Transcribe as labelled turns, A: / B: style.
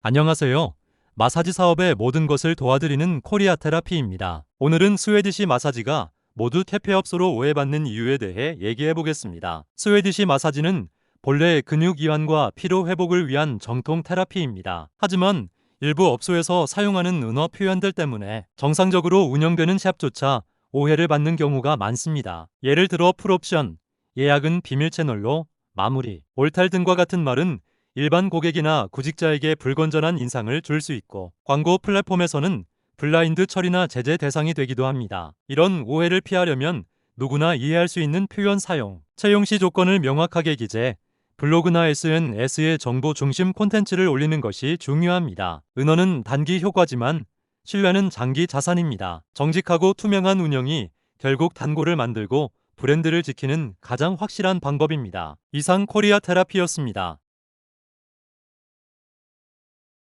A: 안녕하세요. 마사지 사업의 모든 것을 도와드리는 코리아 테라피입니다. 오늘은 스웨디시 마사지가 모두 퇴폐업소로 오해받는 이유에 대해 얘기해 보겠습니다. 스웨디시 마사지는 본래 근육 이완과 피로 회복을 위한 정통 테라피입니다. 하지만 일부 업소에서 사용하는 은어 표현들 때문에 정상적으로 운영되는 샵조차 오해를 받는 경우가 많습니다. 예를 들어 풀옵션, 예약은 비밀 채널로 마무리, 올탈 등과 같은 말은 일반 고객이나 구직자에게 불건전한 인상을 줄 수 있고 광고 플랫폼에서는 블라인드 처리나 제재 대상이 되기도 합니다. 이런 오해를 피하려면 누구나 이해할 수 있는 표현 사용, 채용 시 조건을 명확하게 기재, 블로그나 SNS의 정보 중심 콘텐츠를 올리는 것이 중요합니다. 은어는 단기 효과지만 신뢰는 장기 자산입니다. 정직하고 투명한 운영이 결국 단골을 만들고 브랜드를 지키는 가장 확실한 방법입니다. 이상 코리아 테라피였습니다.